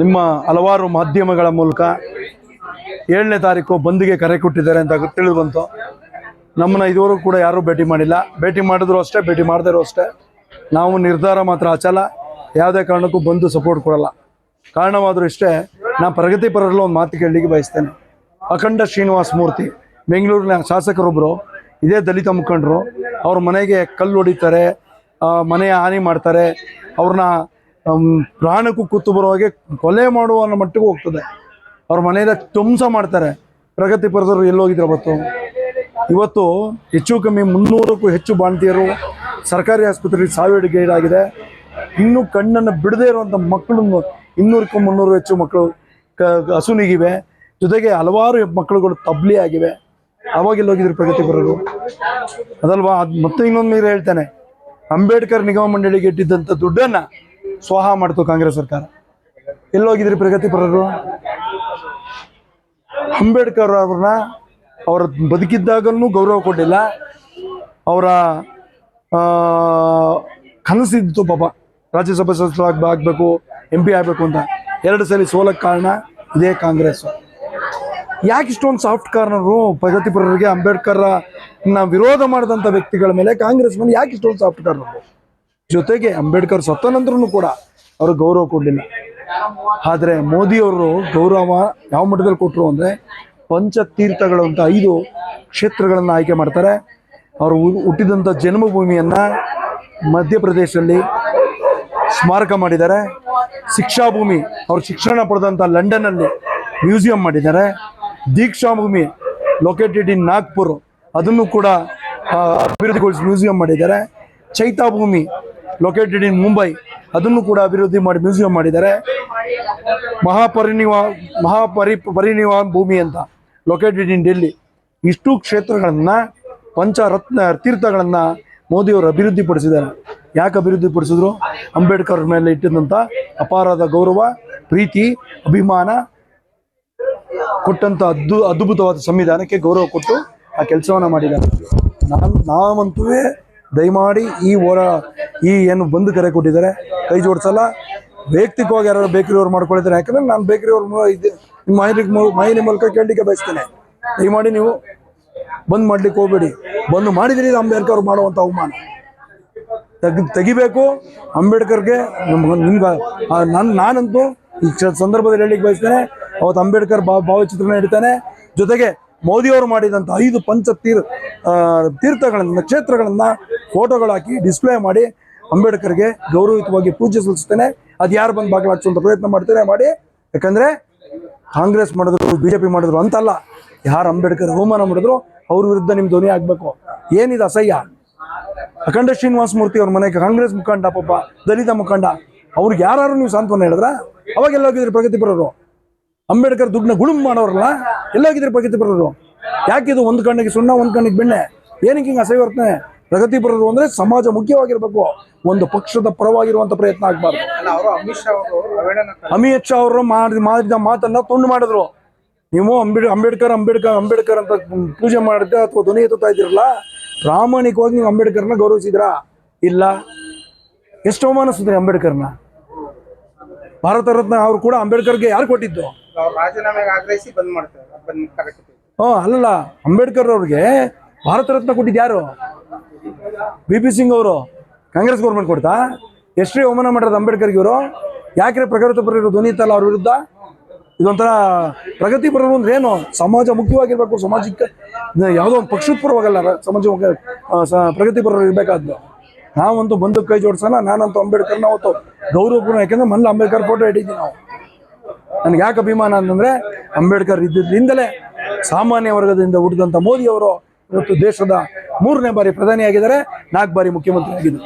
ನಿಮ್ಮ ಹಲವಾರು ಮಾಧ್ಯಮಗಳ ಮೂಲಕ ಏಳನೇ ತಾರೀಕು ಬಂದಿಗೆ ಕರೆ ಕೊಟ್ಟಿದ್ದಾರೆ ಅಂತ ತಿಳಿದು ಬಂತು. ನಮ್ಮನ್ನ ಇದುವರೆಗೂ ಕೂಡ ಯಾರೂ ಭೇಟಿ ಮಾಡಿಲ್ಲ. ಭೇಟಿ ಮಾಡಿದ್ರು ಅಷ್ಟೇ, ಭೇಟಿ ಮಾಡಿದ್ರು ಅಷ್ಟೇ. ನಾವು ನಿರ್ಧಾರ ಮಾತ್ರ ಅಚಲ ಯಾವುದೇ ಕಾರಣಕ್ಕೂ ಬಂದು ಸಪೋರ್ಟ್ ಕೊಡಲ್ಲ. ಕಾರಣವಾದರೂ ಇಷ್ಟೇ, ನಾ ಪ್ರಗತಿಪರರಲ್ಲಿ ಒಂದು ಮಾತು ಕೇಳಲಿಕ್ಕೆ ಬಯಸ್ತೇನೆ. ಅಖಂಡ ಶ್ರೀನಿವಾಸ ಮೂರ್ತಿ, ಬೆಂಗಳೂರಿನ ಶಾಸಕರೊಬ್ಬರು ಇದೇ ದಲಿತ ಮುಖಂಡರು, ಅವ್ರ ಮನೆಗೆ ಕಲ್ಲು ಹೊಡಿತಾರೆ ಮನೆಯ ಹಾನಿ ಮಾಡ್ತಾರೆ, ಅವ್ರನ್ನ ಪ್ರಾಣಕ್ಕೂ ಕೂತು ಬರೋ ಹಾಗೆ ಕೊಲೆ ಮಾಡುವ ಅನ್ನೋ ಮಟ್ಟಿಗೆ ಹೋಗ್ತದೆ. ಅವ್ರ ಮನೆಯಿಂದ ಧ್ವಂಸ ಮಾಡ್ತಾರೆ. ಪ್ರಗತಿಪರದರು ಎಲ್ಲೋಗಿದ್ರು ಅವತ್ತು? ಇವತ್ತು ಹೆಚ್ಚು ಕಮ್ಮಿ ಮುನ್ನೂರಕ್ಕೂ ಹೆಚ್ಚು ಬಾಣತಿಯರು ಸರ್ಕಾರಿ ಆಸ್ಪತ್ರೆಗೆ ಆಗಿದೆ. ಇನ್ನೂ ಕಣ್ಣನ್ನು ಬಿಡದೇ ಇರುವಂಥ ಮಕ್ಕಳು ಇನ್ನೂರಕ್ಕೂ ಮುನ್ನೂರು ಹೆಚ್ಚು ಮಕ್ಕಳು ಕ ಹಸುನಿಗಿವೆ. ಜೊತೆಗೆ ಹಲವಾರು ಮಕ್ಕಳುಗಳು ತಬ್ಲಿ ಆಗಿವೆ. ಅವಾಗೆಲ್ಲ ಹೋಗಿದ್ರು ಪ್ರಗತಿಪರರು ಅದಲ್ವಾ? ಅದು ಮತ್ತೆ ಇನ್ನೊಂದು ನೀರು ಹೇಳ್ತೇನೆ. ಅಂಬೇಡ್ಕರ್ ನಿಗಮ ಮಂಡಳಿಗೆ ಇಟ್ಟಿದ್ದಂಥ ದುಡ್ಡನ್ನ ಸ್ವಾಹ ಮಾಡ್ತು ಕಾಂಗ್ರೆಸ್ ಸರ್ಕಾರ. ಎಲ್ಲೋಗಿದ್ರಿ ಪ್ರಗತಿಪರರು? ಅಂಬೇಡ್ಕರ್ ಅವ್ರನ್ನ ಅವರ ಬದುಕಿದ್ದಾಗಲೂ ಗೌರವ ಕೊಟ್ಟಿಲ್ಲ ಅವರ ಕನಸಿದ್ದು ಪಾಪ. ರಾಜ್ಯಸಭಾ ಸದಸ್ಯರು ಆಗ್, ಆಗಬೇಕು ಎಂ ಪಿ ಆಗಬೇಕು ಅಂತ. ಎರಡು ಸಲ ಸೋಲಕ್ಕೆ ಕಾರಣ ಇದೇ ಕಾಂಗ್ರೆಸ್. ಯಾಕೆ ಇಷ್ಟೊಂದು ಸಾಫ್ಟ್ ಕಾರ್ನರು ಪ್ರಗತಿಪರರಿಗೆ ಅಂಬೇಡ್ಕರ್ ವಿರೋಧ ಮಾಡಿದಂಥ ವ್ಯಕ್ತಿಗಳ ಮೇಲೆ ಕಾಂಗ್ರೆಸ್ ಮೇಲೆ ಯಾಕೆ ಇಷ್ಟೊಂದು ಸಾಫ್ಟ್ ಕಾರ್ನರು ಜೊತೆಗೆ ಅಂಬೇಡ್ಕರ್ ಸತ್ತ ಕೂಡ ಅವರು ಗೌರವ ಕೊಡಲಿಲ್ಲ. ಆದರೆ ಮೋದಿಯವರು ಗೌರವ ಯಾವ ಮಟ್ಟದಲ್ಲಿ ಕೊಟ್ಟರು ಅಂದರೆ ಪಂಚತೀರ್ಥಗಳು ಅಂತ ಐದು ಕ್ಷೇತ್ರಗಳನ್ನು ಆಯ್ಕೆ ಮಾಡ್ತಾರೆ. ಅವರು ಹುಟ್ಟಿದಂಥ ಜನ್ಮಭೂಮಿಯನ್ನು ಮಧ್ಯಪ್ರದೇಶದಲ್ಲಿ ಸ್ಮಾರಕ ಮಾಡಿದ್ದಾರೆ. ಶಿಕ್ಷಾಭೂಮಿ, ಅವರು ಶಿಕ್ಷಣ ಪಡೆದಂಥ ಲಂಡನ್ನಲ್ಲಿ ಮ್ಯೂಸಿಯಂ ಮಾಡಿದ್ದಾರೆ. ದೀಕ್ಷಾ ಭೂಮಿ, ಲೊಕೇಟೆಡ್ ಇನ್ ನಾಗ್ಪುರ್, ಅದನ್ನು ಕೂಡ ಅಭಿವೃದ್ಧಿಗೊಳಿಸಿ ಮ್ಯೂಸಿಯಂ ಮಾಡಿದ್ದಾರೆ. ಚೈತಾ ಭೂಮಿ ಲೊಕೇಟೆಡ್ ಇನ್ ಮುಂಬೈ ಅದನ್ನು ಕೂಡ ಅಭಿವೃದ್ಧಿ ಮಾಡಿ ಮ್ಯೂಸಿಯಂ ಮಾಡಿದ್ದಾರೆ. ಮಹಾಪರಿನಿವಾ, ಮಹಾಪರಿ ಪರಿನಿವಾ ಭೂಮಿ ಅಂತ ಲೊಕೇಟೆಡ್ ಇನ್ ಡೆಲ್ಲಿ ಇಷ್ಟು ಕ್ಷೇತ್ರಗಳನ್ನು, ಪಂಚರತ್ನ ತೀರ್ಥಗಳನ್ನು ಮೋದಿಯವರು ಅಭಿವೃದ್ಧಿಪಡಿಸಿದ್ದಾರೆ. ಯಾಕೆ ಅಭಿವೃದ್ಧಿಪಡಿಸಿದ್ರು? ಅಂಬೇಡ್ಕರ್ ಮೇಲೆ ಇಟ್ಟಿದ್ದಂಥ ಅಪಾರದ ಗೌರವ, ಪ್ರೀತಿ, ಅಭಿಮಾನ ಕೊಟ್ಟಂಥ ಅದ್ದು ಅದ್ಭುತವಾದ ಸಂವಿಧಾನಕ್ಕೆ ಗೌರವ ಕೊಟ್ಟು ಆ ಕೆಲಸವನ್ನು ಮಾಡಿದ್ದಾರೆ. ನಾನು, ನಾವಂತೂ ದಯಮಾಡಿ ಈ ಹೋರ ಈ ಏನು ಬಂದು ಕರೆ ಕೊಟ್ಟಿದ್ದಾರೆ, ಕೈ ಜೋಡಿಸಲ್ಲ. ವೈಯಕ್ತಿಕವಾಗಿ ಯಾರು ಬೇಕರಿಯವ್ರು ಮಾಡ್ಕೊಳ್ತಾರೆ, ಯಾಕಂದ್ರೆ ನಾನು ಬೇಕರಿ ಅವ್ರ ನಿಮ್ಮ ಮಾಹಿತಿ ಮೂಲಕ ಕೇಳಲಿಕ್ಕೆ ಬಯಸ್ತೇನೆ. ಮಾಡಿ ನೀವು ಬಂದ್ ಮಾಡ್ಲಿಕ್ಕೆ ಹೋಗ್ಬೇಡಿ. ಬಂದು ಮಾಡಿದ್ರಿ ಅಂಬೇಡ್ಕರ್ ಅಂಬೇಡ್ಕರ್ ಮಾಡುವಂಥ ಅವಮಾನ. ತೆಗಿ ತೆಗಿಬೇಕು. ಅಂಬೇಡ್ಕರ್ಗೆ ನಮ್ಗೆ ನಿಮ್ಗೆ ನಾನು ನಾನಂತೂ ಈ ಸಂದರ್ಭದಲ್ಲಿ ಹೇಳಿಕ್ ಬಯಸ್ತೇನೆ. ಅವತ್ತು ಅಂಬೇಡ್ಕರ್ ಭಾವ ಭಾವಚಿತ್ರನ ಇಡ್ತಾನೆ ಜೊತೆಗೆ ಮೋದಿಯವರು ಮಾಡಿದಂಥ ಐದು ಪಂಚ ತೀರ್ ತೀರ್ಥಗಳನ್ನು, ಕ್ಷೇತ್ರಗಳನ್ನು ಫೋಟೋಗಳು ಹಾಕಿ ಡಿಸ್ಪ್ಲೇ ಮಾಡಿ ಅಂಬೇಡ್ಕರ್ಗೆ ಗೌರವಯುತವಾಗಿ ಪೂಜೆ ಸಲ್ಲಿಸ್ತೇನೆ ಅದು ಯಾರು ಬಂದು ಬಾಗಿಲಾಕ್ಸುವಂಥ ಪ್ರಯತ್ನ ಮಾಡ್ತೇನೆ ಮಾಡಿ. ಯಾಕಂದರೆ ಕಾಂಗ್ರೆಸ್ ಮಾಡಿದ್ರು ಬಿ ಜೆ ಪಿ ಮಾಡಿದ್ರು ಅಂತಲ್ಲ, ಯಾರು ಅಂಬೇಡ್ಕರ್ ಅವಮಾನ ಮಾಡಿದ್ರು, ಅವ್ರ ವಿರುದ್ಧ ನಿಮ್ಮ ಧ್ವನಿ ಆಗಬೇಕು ಏನಿದೆ ಅಸಹ್ಯ? ಅಖಂಡ ಶ್ರೀನಿವಾಸ ಮೂರ್ತಿ ಅವ್ರ ಮನೆಗೆ ಕಾಂಗ್ರೆಸ್ ಮುಖಂಡ ಪಾಪ, ದಲಿತ ಮುಖಂಡ, ಅವ್ರಿಗೆ ಯಾರು ನೀವು ಸಾಂತ್ವನ ಹೇಳಿದ್ರ? ಅವಾಗೆಲ್ಲ ಹೋಗಿದ್ರಿ ಪ್ರಗತಿಪರರು ಅಂಬೇಡ್ಕರ್ ದುಡ್ಡನ್ನ ಗುಳುಮ್ ಮಾಡೋರಲ್ಲ ಎಲ್ಲ ಹೋಗಿದ್ರಿ ಪ್ರಗತಿಪರರು ಯಾಕಿದು ಒಂದು ಕಣ್ಣಿಗೆ ಸುಣ್ಣ, ಒಂದು ಕಣ್ಣಿಗೆ ಬೆಣ್ಣೆ? ಏನಕ್ಕೆ ಹಿಂಗೆ ಅಸಹ್ಯ ವರ್ತನೆ ಪ್ರಗತಿಪರರು ಅಂದ್ರೆ ಸಮಾಜ ಮುಖ್ಯವಾಗಿರ್ಬೇಕು. ಒಂದು ಪಕ್ಷದ ಪರವಾಗಿರುವಂತ ಪ್ರಯತ್ನ ಆಗ್ಬಾರ್ದು. ಅಮಿತ್ ಶಾ ಅವರು ಮಾಡಿದ ಮಾತನ್ನ ತುಂಡು ಮಾಡಿದ್ರು. ನೀವು ಅಂಬೇಡ್ ಅಂಬೇಡ್ಕರ್ ಅಂಬೇಡ್ಕರ್ ಅಂಬೇಡ್ಕರ್ ಅಂತ ಪೂಜೆ ಮಾಡಿದ್ದೆ ಅಥವಾ ಧ್ವನಿ ಎತ್ತುತ್ತಾ ಇದ್ದಿರಲ್ಲ ಪ್ರಾಮಾಣಿಕವಾಗಿ ನೀವು ಅಂಬೇಡ್ಕರ್ನ ಗೌರವಿಸಿದ್ರಾ ಇಲ್ಲ. ಎಷ್ಟು ಅವಮಾನಿಸಿದ್ರಿ ಅಂಬೇಡ್ಕರ್ನ? ಭಾರತ ರತ್ನ ಅವರು ಕೂಡ ಅಂಬೇಡ್ಕರ್ಗೆ ಯಾರು ಕೊಟ್ಟಿದ್ದು? ಹ್ಞೂ ಅಲ್ಲಲ್ಲ ಅಂಬೇಡ್ಕರ್ ಅವ್ರಿಗೆ ಭಾರತ ರತ್ನ ಕೊಟ್ಟಿದ್ದು ಯಾರು? ಬಿ ಪಿ ಸಿಂಗ್ ಅವರು ಕಾಂಗ್ರೆಸ್ ಗೌರ್ಮೆಂಟ್ ಕೊಡ್ತಾ? ಎಷ್ಟೇ ಅವಮಾನ ಮಾಡಿರೋದು ಅಂಬೇಡ್ಕರ್ ಇವರು? ಯಾಕೆ ಪ್ರಗತಿಪರರು ಧ್ವನಿ ಇತ್ತಲ್ಲ ಅವ್ರ ವಿರುದ್ಧ? ಇದೊಂಥರ ಪ್ರಗತಿಪರರು ಅಂದ್ರೆ ಏನು? ಸಮಾಜ ಮುಖ್ಯವಾಗಿರ್ಬೇಕು ಸಮಾಜಕ್ಕೆ ಯಾವುದೋ ಒಂದು ಪಕ್ಷದ ಪರವಾಗಲ್ಲ ಸಮಾಜ ಪ್ರಗತಿ ಪ್ರಗತಿಪರರು ಇರಬೇಕಾದ್ದು ನಾವಂತೂ ಬಂದು ಕೈ ಜೋಡ್ಸೋಣ, ನಾನಂತೂ ಅಂಬೇಡ್ಕರ್ನ ಅವತ್ತು ಗೌರವಪೂರ್ಣ ಯಾಕೆಂದ್ರೆ ಮೊನ್ನೆ ಅಂಬೇಡ್ಕರ್ ಫೋಟೋ ಇಟ್ಟಿದ್ದೀವಿ ನಾವು. ನನಗೆ ಯಾಕೆ ಅಭಿಮಾನ ಅಂತಂದ್ರೆ, ಅಂಬೇಡ್ಕರ್ ಇದ್ದಿದ್ದರಿಂದಲೇ ಸಾಮಾನ್ಯ ವರ್ಗದಿಂದ ಹುಟ್ಟಿದಂಥ ಮೋದಿ ಅವರು ಇವತ್ತು ದೇಶದ ಮೂರನೇ ಬಾರಿ ಪ್ರಧಾನಿ ಆಗಿದ್ದಾರೆ ನಾಲ್ಕು ಬಾರಿ ಮುಖ್ಯಮಂತ್ರಿ ಆಗಿದ್ದಾರೆ